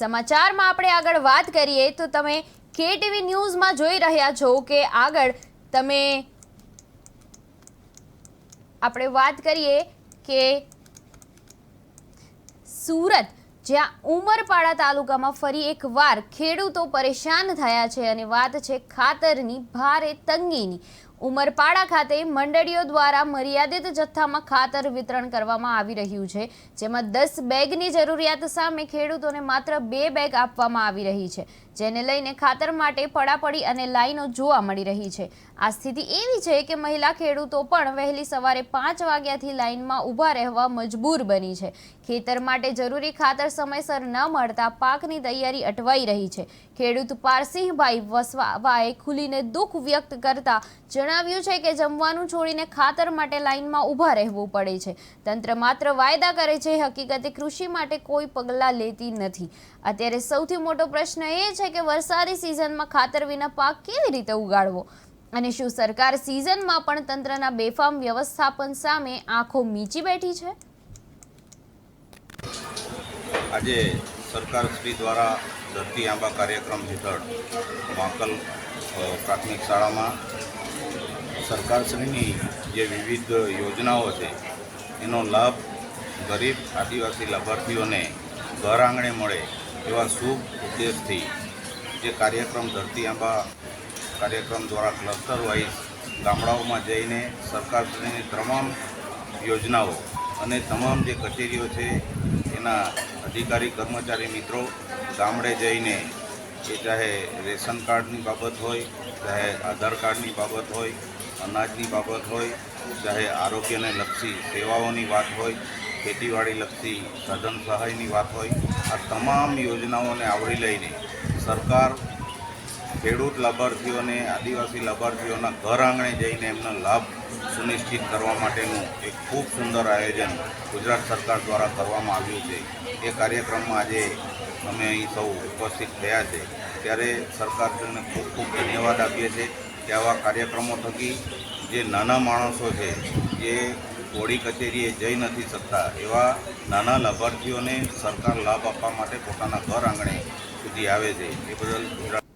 સમાચારમાં આપણે આગળ વાત કરીએ તો તમે કેટીવી ન્યૂઝમાં જોઈ રહ્યા છો કે આગળ તમે આપણે વાત કરીએ કે સુરત, જ્યાં ઉમરપાડા તાલુકામાં ફરી એકવાર ખેડૂતો પરેશાન થયા છે અને વાત છે ખાતરની, ભારે તંગીની. ઉમરપાડા ખાતે મંડળીઓ દ્વારા મર્યાદિત જથ્થામાં ખાતર વિતરણ કરવામાં આવી રહ્યું છે, જેમાં દસ બેગની જરૂરિયાત સામે ખેડૂતોને માત્ર બે બેગ આપવામાં આવી રહી છે, જેને લઈને ખાતર માટે પડાપડી અને લાઈનો જોવા મળી રહી છે. આ સ્થિતિ એવી છે કે મહિલા ખેડૂતો પણ વહેલી સવારે પાંચ વાગ્યાથી લાઈનમાં ઊભા રહેવા મજબૂર બની છે. ખેતર માટે જરૂરી ખાતર સમયસર ન મળતા પાકની તૈયારી અટવાઈ રહી છે. ખેડૂત પારસિંહભાઈ વસવાએ ખુલીને દુઃખ વ્યક્ત કરતા જણાવ્યું છે કે જમવાનું છોડીને ખાતર માટે લાઇનમાં ઊભા રહેવું પડે છે. તંત્ર માત્ર વાયદા કરે છે, હકીકતે કૃષિ માટે કોઈ પગલાં લેતી નથી. અત્યારે સૌથી મોટો પ્રશ્ન એ છે કે વરસાદી સિઝનમાં ખાતર વિના પાક કેવી રીતે ઉગાડવો? અને શું સરકાર સિઝનમાં પણ તંત્રના બેફામ વ્યવસ્થાપન સામે આંખો મીચી બેઠી છે? આજે સરકાર શ્રી દ્વારા ધરતી આંબા કાર્યક્રમ હેઠળ વાંકલ પ્રાથમિક શાળામાં સરકારશ્રીની જે વિવિધ યોજનાઓ છે, એનો લાભ ગરીબ આદિવાસી લાભાર્થીઓને ઘર આંગણે મળે એવા શુભ ઉદ્દેશથી જે કાર્યક્રમ ધરતી આંબા કાર્યક્રમ દ્વારા ક્લસ્ટર વાઇઝ ગામડાઓમાં જઈને સરકારશ્રીની તમામ યોજનાઓ અને તમામ જે કચેરીઓ છે, એના અધિકારી, કર્મચારી, મિત્રો ગામડે જઈને એ ચાહે રેશન કાર્ડની બાબત હોય, ચાહે આધાર કાર્ડની બાબત હોય અનાજની બાબત હોય, ચાહે આરોગ્યને લક્ષી સેવાઓની વાત હોય, ખેતીવાડી લક્ષી સાધન સહાયની વાત હોય, આ તમામ યોજનાઓને આવરી લઈને સરકાર ખેડૂત લાભાર્થીઓને, આદિવાસી લાભાર્થીઓના ઘર આંગણે જઈને એમનો લાભ સુનિશ્ચિત કરવા માટેનું એક ખૂબ સુંદર આયોજન ગુજરાત સરકાર દ્વારા કરવામાં આવ્યું છે. એ કાર્યક્રમમાં આજે અમે અહીં સૌ ઉપસ્થિત થયા છે. ત્યારે સરકારશ્રીને ખૂબ ખૂબ ધન્યવાદ આપીએ છીએ. કે આવા કાર્યક્રમો થકી જે નાના માણસો છે, જે કોડી કચેરીએ જઈ નથી શકતા, એવા નાના લાભાર્થીઓને સરકાર લાભ આપવા માટે પોતાના ઘર આંગણે સુધી આવે છે. એ બદલ ગુજરાત